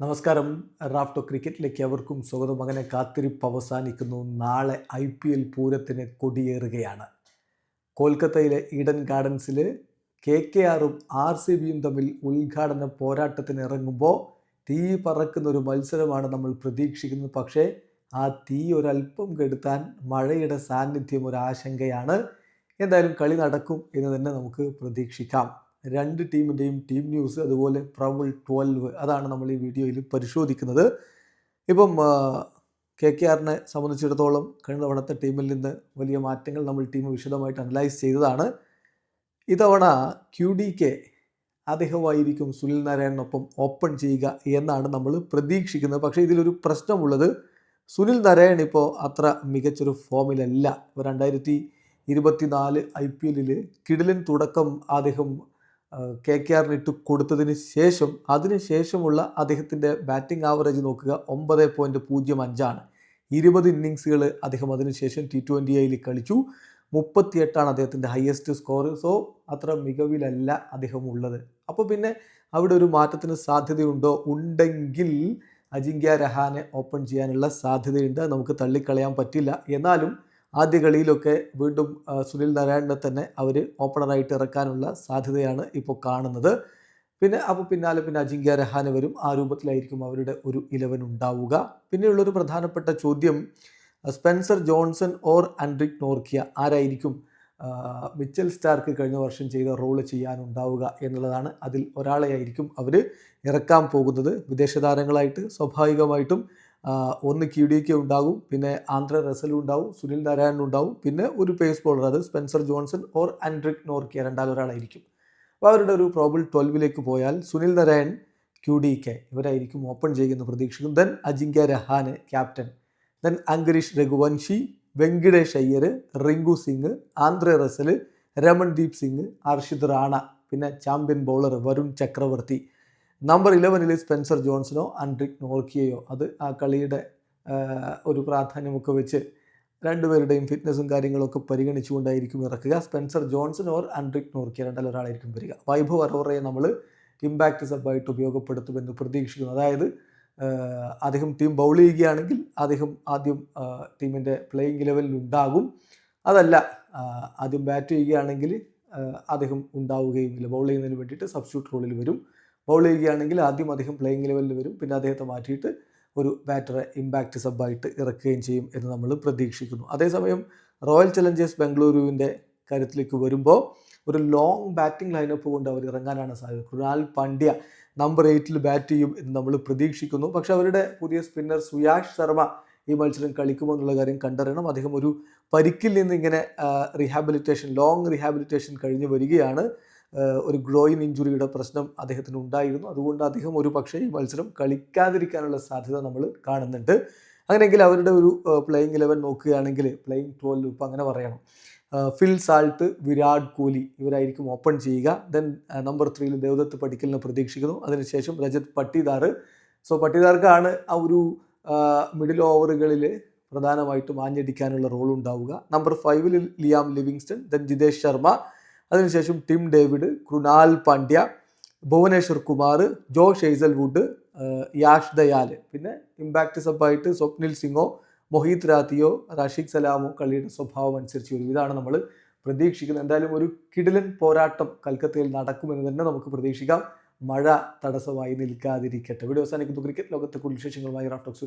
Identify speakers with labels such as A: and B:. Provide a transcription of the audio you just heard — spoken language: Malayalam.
A: നമസ്കാരം. റാഫ്റ്റോ ക്രിക്കറ്റിലേക്ക് അവർക്കും സ്വാഗതം. അങ്ങനെ കാത്തിരിപ്പ് അവസാനിക്കുന്നു. നാളെ ഐ പി എൽ പൂരത്തിന് കൊടിയേറുകയാണ്. കൊൽക്കത്തയിലെ ഈഡൻ ഗാർഡൻസിൽ കെ കെ ആറും ആർ സി ബിയും തമ്മിൽ ഉദ്ഘാടന പോരാട്ടത്തിന് ഇറങ്ങുമ്പോൾ തീ പറക്കുന്ന ഒരു മത്സരമാണ് നമ്മൾ പ്രതീക്ഷിക്കുന്നത്. പക്ഷേ ആ തീ ഒരല്പം കെടുത്താൻ മഴയുടെ സാന്നിധ്യം ഒരു ആശങ്കയാണ്. എന്തായാലും കളി നടക്കും എന്ന് തന്നെ നമുക്ക് പ്രതീക്ഷിക്കാം. രണ്ട് ടീമിന്റെയും ടീം ന്യൂസ് അതുപോലെ പ്രബിൾ ട്വൽവ് അതാണ് നമ്മൾ ഈ വീഡിയോയിൽ പരിശോധിക്കുന്നത്. ഇപ്പം കെ കെ ആറിനെ സംബന്ധിച്ചിടത്തോളം കഴിഞ്ഞ തവണത്തെ ടീമിൽ നിന്ന് വലിയ മാറ്റങ്ങൾ നമ്മൾ ടീം വിശദമായിട്ട് അനലൈസ് ചെയ്തതാണ്. ഇത്തവണ ക്യു ഡി കെ അദ്ദേഹമായിരിക്കും സുനിൽ നാരായണനൊപ്പം ഓപ്പൺ ചെയ്യുക എന്നാണ് നമ്മൾ പ്രതീക്ഷിക്കുന്നത്. പക്ഷേ ഇതിലൊരു പ്രശ്നമുള്ളത് സുനിൽ നാരായൺ ഇപ്പോൾ അത്ര മികച്ചൊരു ഫോമിലല്ല ഇപ്പോൾ രണ്ടായിരത്തി ഇരുപത്തിനാല് ഐ പി എല്ലിൽ കിടിലൻ തുടക്കം അദ്ദേഹം കെ കെ ആറിന് ഇട്ട് കൊടുത്തതിന് ശേഷം അതിനുശേഷമുള്ള അദ്ദേഹത്തിന്റെ ബാറ്റിംഗ് ആവറേജ് നോക്കുക ഒമ്പത് പോയിന്റ് പൂജ്യം അഞ്ചാണ്. ഇരുപത് ഇന്നിങ്സുകൾ അദ്ദേഹം അതിനുശേഷം ടി ട്വന്റി ഐയിൽ കളിച്ചു. മുപ്പത്തിയെട്ടാണ് അദ്ദേഹത്തിന്റെ ഹയസ്റ്റ് സ്കോർ സോ അത്ര മികവിലല്ല അദ്ദേഹം ഉള്ളത്. അപ്പോൾ പിന്നെ അവിടെ ഒരു മാറ്റത്തിന് സാധ്യതയുണ്ടോ? ഉണ്ടെങ്കിൽ അജിങ്ക്യ രഹാനെ ഓപ്പൺ ചെയ്യാനുള്ള സാധ്യതയുണ്ട്. നമുക്ക് തള്ളിക്കളയാൻ പറ്റില്ല. എന്നാലും ആദ്യ കളിയിലൊക്കെ വീണ്ടും സുനിൽ നാരായണനെ തന്നെ അവർ ഓപ്പണറായിട്ട് ഇറക്കാനുള്ള സാധ്യതയാണ് ഇപ്പോൾ കാണുന്നത്. പിന്നെ അപ്പോൾ പിന്നാലെ പിന്നെ അജിങ്ക്യ രഹാനെ വരും. ആ രൂപത്തിലായിരിക്കും അവരുടെ ഒരു ഇലവൻ ഉണ്ടാവുക. പിന്നെയുള്ളൊരു പ്രധാനപ്പെട്ട ചോദ്യം Spencer Johnson or Anrich Nortje ആരായിരിക്കും മിച്ചൽ സ്റ്റാർക്ക് കഴിഞ്ഞ വർഷം ചെയ്ത റോൾ ചെയ്യാനുണ്ടാവുക എന്നുള്ളതാണ്. അതിൽ ഒരാളെ ആയിരിക്കും അവർ ഇറക്കാൻ പോകുന്നത്. വിദേശ താരങ്ങളായിട്ട് സ്വാഭാവികമായിട്ടും ഒന്ന് കി ഡി കെ ഉണ്ടാകും പിന്നെ ആന്ധ്ര റസലും ഉണ്ടാവും സുനിൽ നാരായണൻ ഉണ്ടാവും പിന്നെ ഒരു പേസ് ബോളർ അത് Spencer Johnson or Anrich Nortje രണ്ടാമൊരാളായിരിക്കും അപ്പോൾ അവരുടെ ഒരു പ്രോബിൾ ട്വൽവിലേക്ക് പോയാൽ Sunil Narine Q D K ഇവരായിരിക്കും open ചെയ്യുമെന്ന് പ്രതീക്ഷിക്കും then Ajinkya Rahane captain then Angkrish Raghuvanshi Venkatesh Iyer Rinku Singh Andre Russell Ramandeep Singh Harshit Rana പിന്നെ champion bowler Varun Chakravarthy. Number ഇലവനിൽ സ്പെൻസർ ജോൺസണോ ആൻഡ്രിക് നോർക്കിയയോ അത് ആ കളിയുടെ ഒരു പ്രാധാന്യമൊക്കെ വെച്ച് രണ്ടുപേരുടെയും ഫിറ്റ്നസ്സും കാര്യങ്ങളൊക്കെ പരിഗണിച്ചുകൊണ്ടായിരിക്കും ഇറക്കുക. Spencer Johnson or Anrich Nortje രണ്ടല്ല ഒരാളായിരിക്കും വരിക. വൈഭവ് അറോറയെ നമ്മൾ ഇമ്പാക്റ്റ് സബായിട്ട് ഉപയോഗപ്പെടുത്തുമെന്ന് പ്രതീക്ഷിക്കുന്നു. അതായത് അദ്ദേഹം ടീം ബൗൾ ചെയ്യുകയാണെങ്കിൽ അദ്ദേഹം ആദ്യം ടീമിന്റെ പ്ലേയിങ് ലെവലിൽ ഉണ്ടാകും. അതല്ല ആദ്യം ബാറ്റ് ചെയ്യുകയാണെങ്കിൽ അദ്ദേഹം ഉണ്ടാവുകയുമില്ല. ബൗൾ ചെയ്യുന്നതിന് വേണ്ടിയിട്ട് സബ്സ്റ്റിറ്റ്യൂട്ട് റോളിൽ വരും. ബൗൾ ചെയ്യുകയാണെങ്കിൽ ആദ്യം അദ്ദേഹം പ്ലേയിങ് ലെവലിൽ വരും. പിന്നെ അദ്ദേഹത്തെ മാറ്റിയിട്ട് ഒരു ബാറ്ററെ ഇമ്പാക്റ്റ് സബായിട്ട് ഇറക്കുകയും ചെയ്യും എന്ന് നമ്മൾ പ്രതീക്ഷിക്കുന്നു. അതേസമയം റോയൽ ചലഞ്ചേഴ്സ് ബംഗളൂരുവിന്റെ കാര്യത്തിലേക്ക് വരുമ്പോൾ ഒരു ലോങ് ബാറ്റിംഗ് ലൈനപ്പ് കൊണ്ട് അവർ ഇറങ്ങാനാണ് സാധ്യത. കൃണാൽ പാണ്ഡ്യ നമ്പർ എയ്റ്റിൽ ബാറ്റ് ചെയ്യും എന്ന് നമ്മൾ പ്രതീക്ഷിക്കുന്നു. പക്ഷേ അവരുടെ പുതിയ സ്പിന്നർ സുയാഷ് ശർമ്മ ഈ മത്സരം കളിക്കുമോ എന്നുള്ള കാര്യം കണ്ടറിയണം. അദ്ദേഹം ഒരു പരിക്കിൽ നിന്ന് ഇങ്ങനെ റീഹാബിലിറ്റേഷൻ ലോങ് റീഹാബിലിറ്റേഷൻ കഴിഞ്ഞ് വരികയാണ്. ഒരു ഗ്രോയിൻ ഇഞ്ചുറിയുടെ പ്രശ്നം അദ്ദേഹത്തിന് ഉണ്ടായിരുന്നു. അതുകൊണ്ട് അദ്ദേഹം ഒരു പക്ഷേ ഈ മത്സരം കളിക്കാതിരിക്കാനുള്ള സാധ്യത നമ്മൾ കാണുന്നുണ്ട്. അങ്ങനെയെങ്കിൽ അവരുടെ ഒരു പ്ലേയിങ് ഇലവൻ നോക്കുകയാണെങ്കിൽ പ്ലേയിങ് ട്വൽവ് ഇപ്പം അങ്ങനെ പറയണം. ഫിൽ സാൾട്ട് വിരാട് കോഹ്ലി ഇവരായിരിക്കും ഓപ്പൺ ചെയ്യുക. ദെൻ നമ്പർ ത്രീയിൽ ദേവദത്ത് പഠിക്കലിനെ പ്രതീക്ഷിക്കുന്നു. അതിനുശേഷം രജത് പട്ടിദാർ. സോ പട്ടിദാർക്കാണ് ആ ഒരു മിഡിൽ ഓവറുകളിൽ പ്രധാനമായിട്ടും ആഞ്ഞടിക്കാനുള്ള റോൾ ഉണ്ടാവുക. നമ്പർ ഫൈവിൽ Liam Livingstone then Jitesh Sharma അതിനുശേഷം Tim David Krunal Pandya Bhuvneshwar Kumar Josh Hazlewood Yash Dayal. പിന്നെ ഇമ്പാക്റ്റ് സബായിട്ട് സ്വപ്നിൽ സിംഗോ മൊഹീത് രാത്തിയോ റാഷിഖ് സലാമോ കളിയുടെ സ്വഭാവം അനുസരിച്ച് വരും. ഇതാണ് നമ്മൾ പ്രതീക്ഷിക്കുന്നത്. എന്തായാലും ഒരു കിടിലൻ പോരാട്ടം കൽക്കത്തയിൽ നടക്കുമെന്ന് തന്നെ നമുക്ക് പ്രതീക്ഷിക്കാം. മഴ തടസ്സമായി നിൽക്കാതിരിക്കട്ടെ. വീഡിയോ അവസാനിക്കുന്നു. ക്രിക്കറ്റ് ലോകത്തെ കൂടുതൽ വിശേഷങ്ങളുമായി റാഫ്റ്റോക്സ്